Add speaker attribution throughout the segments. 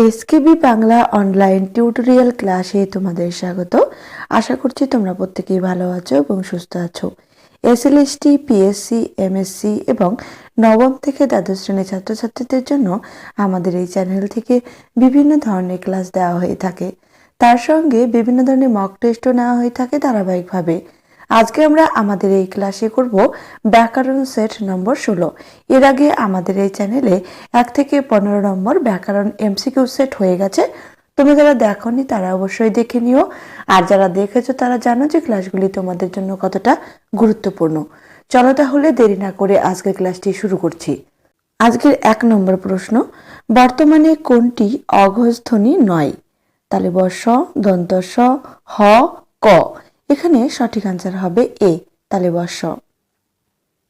Speaker 1: SKB Bangla online tutorial ক্লাসে তোমাদের স্বাগত। আশা করছি তোমরা প্রত্যেকেই ভালো আছো এবং সুস্থ আছো। এসএলএসটি পিএসসি এমএসসি এবং নবম থেকে দ্বাদশ শ্রেণির ছাত্রছাত্রীদের জন্য আমাদের এই চ্যানেল থেকে বিভিন্ন ধরনের ক্লাস দেওয়া হয়ে থাকে। তার সঙ্গে বিভিন্ন ধরনের মক টেস্টও নেওয়া হয়ে থাকে ধারাবাহিকভাবে। আজকে আমরা আমাদের এই ক্লাসে করব ব্যাকরণ সেট নম্বর ষোলো। এর আগে আমাদের এই চ্যানেলে এক থেকে পনেরো নম্বর ব্যাকরণ এমসিকিউ সেট হয়ে গেছে। তুমি যারা দেখোনি, তারা অবশ্যই দেখে নিও। আর যারা দেখেছ, তারা জানো যে ক্লাসগুলি তোমাদের জন্য কতটা গুরুত্বপূর্ণ। চলো তাহলে দেরি না করে আজকের ক্লাসটি শুরু করছি। আজকের এক নম্বর প্রশ্ন, বর্তমানে কোনটি অঘোষ ধ্বনি নয়? তাহলে বর্ষ দন্ত, স, হ, ক। এখানে সঠিক আনসার হবে এ তালে বর্ষ।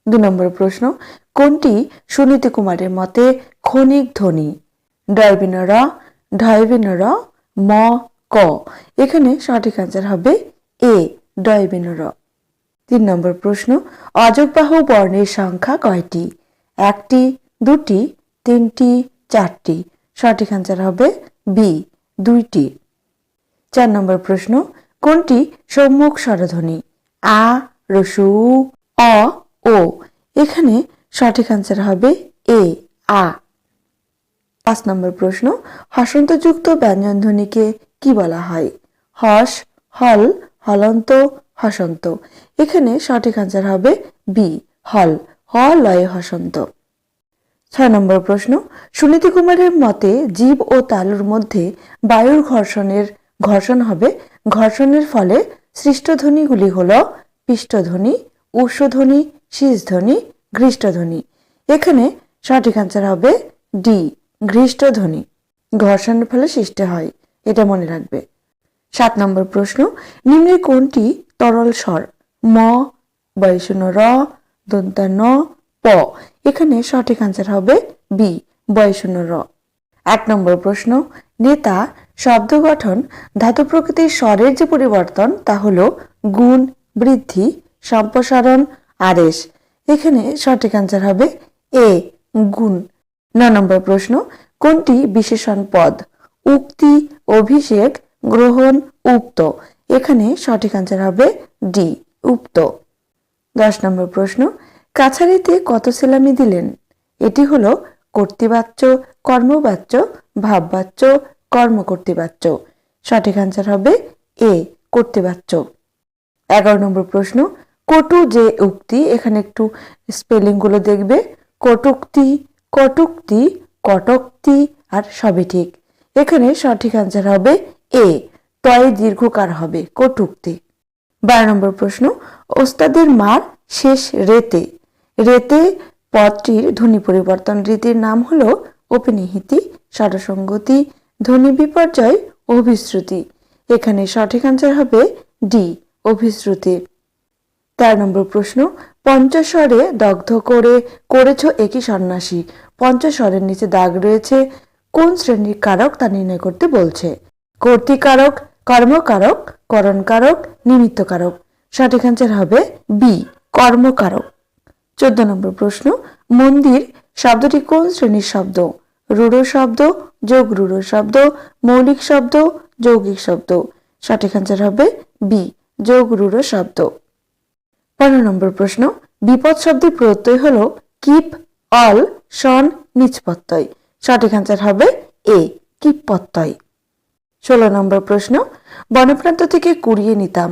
Speaker 1: দু নম্বর প্রশ্ন, কোনটি সুনীতি কুমারের মতে ক্ষণিক ধ্বনি? ডয়বিন র ঢয়বিন র, ম, ক। এখানে সঠিক আনসার হবে এ ডয়বিন র। তিন নম্বর প্রশ্ন অযোগবাহু বর্ণের সংখ্যা কয়টি? একটি, দুটি, তিনটি, চারটি। সঠিক আনসার হবে বি দুইটি। চার নম্বর প্রশ্ন কোনটি? সম্মুখ স্বরধ্বনি। আ রসু অ, ও। এখানে সঠিক আনসার হবে এ, আ। পাঁচ নম্বর প্রশ্ন, হসন্তযুক্ত ব্যঞ্জনধ্বনিকে কি বলা হয়? হস, হল, হলন্ত, হসন্ত। এখানে সঠিক আনসার হবে বি হল হ লয়ে হসন্ত। ছয় নম্বর প্রশ্ন, সুনীতি কুমারের মতে জীব ও তালুর মধ্যে বায়ুর ঘর্ষণের ঘর্ষণ হবে ঘর্ষণের ফলে সৃষ্ট ধ্বনিগুলি হল পিষ্টধ্বনি উষ্ধ্বনি শীষধ্বনি ঘৃষ্টধ্বনি। এখানে সঠিক আনসার হবে ডি ঘৃষ্টধ্বনি। ঘর্ষণের ফলে সৃষ্টি হয়, এটা মনে রাখবে। সাত নম্বর প্রশ্ন নিম্নের কোনটি তরল স্বর? ম বয়শূন্য র দন্তা ন, প। এখানে সঠিক আনসার হবে বি বয়শূন্য র। এক নম্বর প্রশ্ন, নেতা শব্দ গঠন ধাতু প্রকৃতির স্বরের যে পরিবর্তন, তা হল গুণ, বৃদ্ধি, সম্প্রসারণ, আদেশ। এখানে সঠিক আনসার হবে এ, গুণ। ন নম্বর প্রশ্ন, কোনটি বিশেষণ পদ? উক্তি, অভিষেক, গ্রহণ, উক্ত। এখানে সঠিক আনসার হবে ডি উক্ত। দশ নম্বর প্রশ্ন, কাছারিতে কত সেলামি দিলেন? এটি হলো কর্তৃবাচ্য, কর্মবাচ্য, ভাববাচ্য কর্মকর্তৃবাচ্য সঠিক আনসার হবে এ কর্তৃবাচ্য এগারো নম্বর প্রশ্ন, কটু যে উক্তি, এখানে একটু স্পেলিংগুলো দেখবে। কটুক্তি কটুক্তি, কটক্তি, আর সবই ঠিক। এখানে সঠিক আনসার হবে এ তয় দীর্ঘকার হবে, কটুক্তি। বারো নম্বর প্রশ্ন, ওস্তাদের মার শেষ রেতে। রেতে পদটির ধ্বনি পরিবর্তন রীতির নাম হলো অপিনিহিতি স্বরসঙ্গতি ধ্বনি বিপর্যয়, অভিশ্রুতি। এখানে সঠিক আনসার হবে ডি অভিশ্রুতি। তেরো নম্বর প্রশ্ন, পঞ্চস্বরে দগ্ধ করে করেছ একই সন্ন্যাসী। পঞ্চস্বরের নিচে দাগ রয়েছে, কোন শ্রেণির কারক তা নির্ণয় করতে বলছে? কর্তৃকারক, কর্মকারক, করণকারক, নিমিত্তকারক। সঠিক আনসার হবে বি কর্মকারক। চোদ্দ নম্বর প্রশ্ন, মন্দির শব্দটি কোন শ্রেণির শব্দ? রূঢ় শব্দ যোগ রূঢ় শব্দ, মৌলিক শব্দ, যৌগিক শব্দ। সঠিক আনসার হবে বি যোগ রূঢ় শব্দ। পনেরো নম্বর প্রশ্ন, বিপদ শব্দের প্রত্যয় হল কিপ, অল, সন নিচ প্রত্যয় সঠিক আনসার হবে এ কিপ প্রত্যয় ষোলো নম্বর প্রশ্ন, বনপ্রান্ত থেকে কুড়িয়ে নিতাম।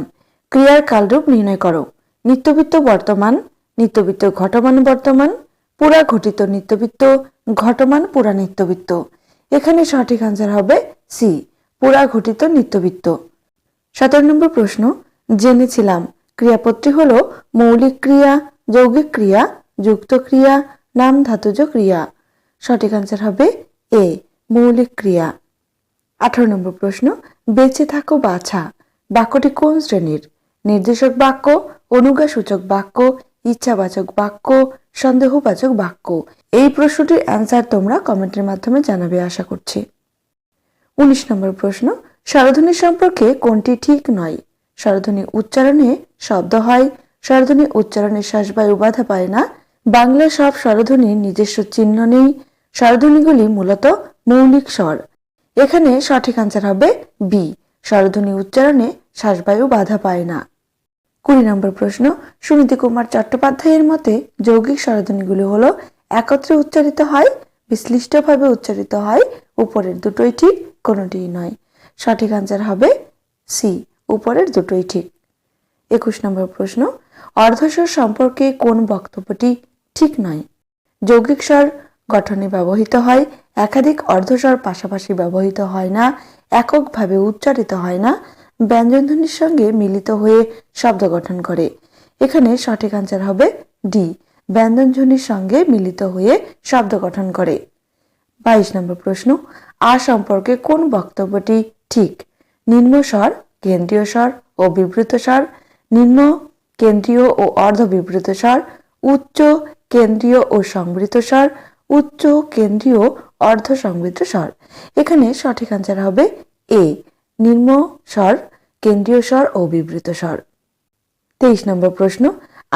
Speaker 1: ক্রিয়ার কালরূপ নির্ণয় করো। নিত্যবিত্ত বর্তমান, নিত্যবিত্ত ঘটমান বর্তমান পুরা ঘটিত নিত্যবিত্ত ঘটমান পুরা নিত্যবিত্ত। এখানে সঠিক আনসার হবে সি পুরা ঘটিত নিত্যবিত্ত। সতেরো নম্বর প্রশ্ন, জেনেছিলাম ক্রিয়াপদটি হল মৌলিক ক্রিয়া, যৌগিক ক্রিয়া, যুক্ত ক্রিয়া, নাম ধাতুজ ক্রিয়া। সঠিক আনসার হবে এ মৌলিক ক্রিয়া। আঠারো নম্বর প্রশ্ন, বেঁচে থাকো বাছা বাক্যটি কোন শ্রেণির? নির্দেশক বাক্য, অনুজ্ঞাসূচক বাক্য ইচ্ছাবাচক বাক্য, সন্দেহবাচক বাক্য। এই প্রশ্নটির অ্যান্সার তোমরা কমেন্টের মাধ্যমে জানাবে, আশা করছি। উনিশ নম্বর প্রশ্ন, স্বরধ্বনি সম্পর্কে কোনটি ঠিক নয়? স্বরধ্বনি উচ্চারণে শব্দ হয়, স্বরধ্বনি উচ্চারণে শ্বাসবায়ু বাধা পায় না, বাংলা সব স্বরধ্বনির নিজস্ব চিহ্ন নেই, স্বরধ্বনিগুলি মূলত মৌলিক স্বর। এখানে সঠিক আনসার হবে বি স্বরধ্বনি উচ্চারণে শ্বাসবায়ু বাধা পায় না। কুড়ি নম্বর প্রশ্ন, সুনীতি কুমার চট্টোপাধ্যায়ের মতে যৌগিক স্বরধ্বনিগুলি হলো একত্রে উচ্চারিত হয় বিশ্লিষ্টভাবে উচ্চারিত হয়, উপরের দুটোই ঠিক, কোনোটিই নয়। সঠিক আনসার হবে সি উপরের দুটোই ঠিক। একুশ নম্বর প্রশ্ন, অর্ধস্বর সম্পর্কে কোন বক্তব্যটি ঠিক নয়? যৌগিক স্বর গঠনে ব্যবহৃত হয়, একাধিক অর্ধস্বর পাশাপাশি ব্যবহৃত হয় না, এককভাবে উচ্চারিত হয় না ব্যঞ্জনধ্বনির সঙ্গে মিলিত হয়ে শব্দ গঠন করে। এখানে সঠিক আনসার হবে ডি ব্যঞ্জনধ্বনির সঙ্গে মিলিত হয়ে শব্দ গঠন করে। বাইশ নম্বর প্রশ্ন, আ সম্পর্কে কোন বক্তব্যটি ঠিক? নিম্ন স্বর, কেন্দ্রীয় স্বর ও বিবৃত স্বর। নিম্ন, কেন্দ্রীয় ও অর্ধ বিবৃত স্বর। উচ্চ, কেন্দ্রীয় ও সংবৃত স্বর। উচ্চ, কেন্দ্রীয়, অর্ধ সংবৃত স্বর। এখানে সঠিক আনসার হবে এ নিম্ন স্বর, কেন্দ্রীয় স্বর ও বিবৃত স্বর। তেইশ নম্বর প্রশ্ন,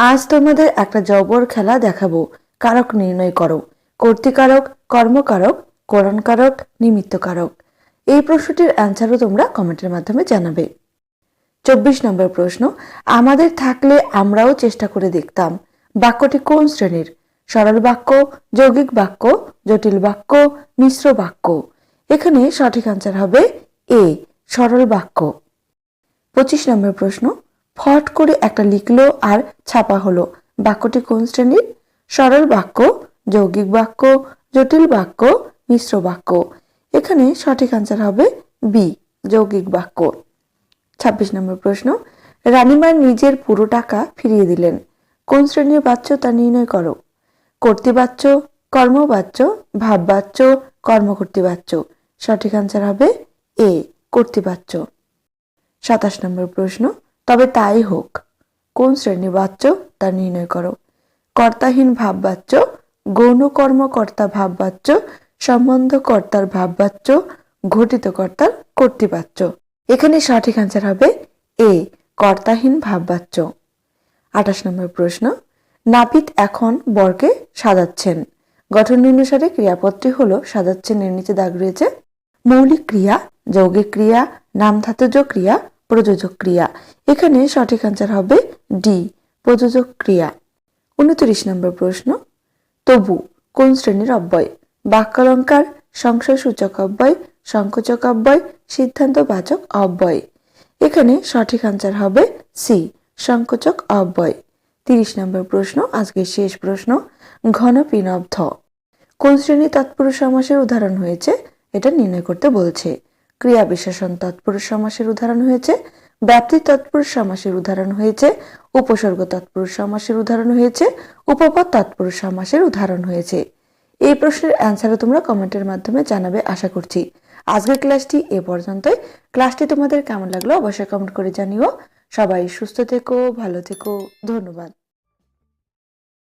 Speaker 1: আজ তোমাদের একটা জবর খেলা দেখাবো। কারক নির্ণয় করো। কর্তৃকারক, কর্মকারক কোরআনকারক নিমিত্তকারক। এই প্রশ্নটির অ্যান্সারও তোমরা কমেন্টের মাধ্যমে জানাবে। চব্বিশ নম্বর প্রশ্ন, আমাদের থাকলে আমরাও চেষ্টা করে দেখতাম। বাক্যটি কোন শ্রেণির? সরল বাক্য, যৌগিক বাক্য, জটিল বাক্য, মিশ্র বাক্য। এখানে সঠিক আনসার হবে এ। সরল বাক্য। পঁচিশ নম্বর প্রশ্ন, ফট করে একটা লিখলো আর ছাপা হলো। বাক্যটি কোন শ্রেণির? সরল বাক্য, যৌগিক বাক্য, জটিল বাক্য, মিশ্র বাক্য। এখানে সঠিক আনসার হবে বি যৌগিক বাক্য। ছাব্বিশ নম্বর প্রশ্ন, রানিমার নিজের পুরো টাকা ফিরিয়ে দিলেন। কোন শ্রেণির বাচ্চ তা নির্ণয় করো? কর্তৃবাচ্য, কর্মবাচ্য, ভাববাচ্য, কর্মকর্তৃবাচ্য। সঠিক আনসার হবে এ কর্তৃবাচ্য সাতাশ নম্বর প্রশ্ন, তবে তাই হোক, কোন শ্রেণি বাচ্য তা নির্ণয় করো? কর্তাহীন ভাববাচ্য, গৌণ কর্মকর্তা ভাব ভাববাচ্য, সম্বন্ধকর্তার ভাববাচ্য, ঘটিত কর্তার কর্তৃবাচ্য এখানে সঠিক আনসার হবে এ কর্তাহীন ভাববাচ্য। আঠাশ নম্বর প্রশ্ন, নাপিত এখন বরকে সাজাচ্ছেন। গঠন অনুসারে ক্রিয়াপদটি হলো সাজাচ্ছেন এর নিচে দাগ রয়েছে। মৌলিক ক্রিয়া যৌগিক ক্রিয়া নামধাতুজ ক্রিয়া, প্রযোজক ক্রিয়া। এখানে সঠিক আনসার হবে ডি প্রযোজক ক্রিয়া। উনত্রিশ নম্বর প্রশ্ন। তবু, কোন শ্রেণির অব্যয়? বাক্যালঙ্কার, সংশয়সূচক অব্যয়, সংকোচক অব্যয়, সিদ্ধান্তবাচক অব্যয়। এখানে সঠিক আনসার হবে সি সংকোচক অব্যয়। তিরিশ নম্বর প্রশ্ন, আজকের শেষ প্রশ্ন ঘন পিনব্ধ কোন শ্রেণি তৎপুরুষ সমাসের উদাহরণ হয়েছে? এটা নির্ণয় করতে বলছে। ক্রিয়া বিশেষণ তৎপুরুষ সমাসের উদাহরণ হয়েছে, ব্যাপ্তি তৎপুরুষ সমাসের উদাহরণ হয়েছে, উপসর্গ তৎপুরুষ সমাসের উদাহরণ হয়েছে, উপপদ তৎপুরুষ সমাসের উদাহরণ হয়েছে। এই প্রশ্নের অ্যান্সারও তোমরা কমেন্টের মাধ্যমে জানাবে, আশা করছি। আজকের ক্লাসটি এ পর্যন্তই। ক্লাসটি তোমাদের কেমন লাগল অবশ্যই কমেন্ট করে জানিও। সবাই সুস্থ থেকো, ভালো থেকো, ধন্যবাদ।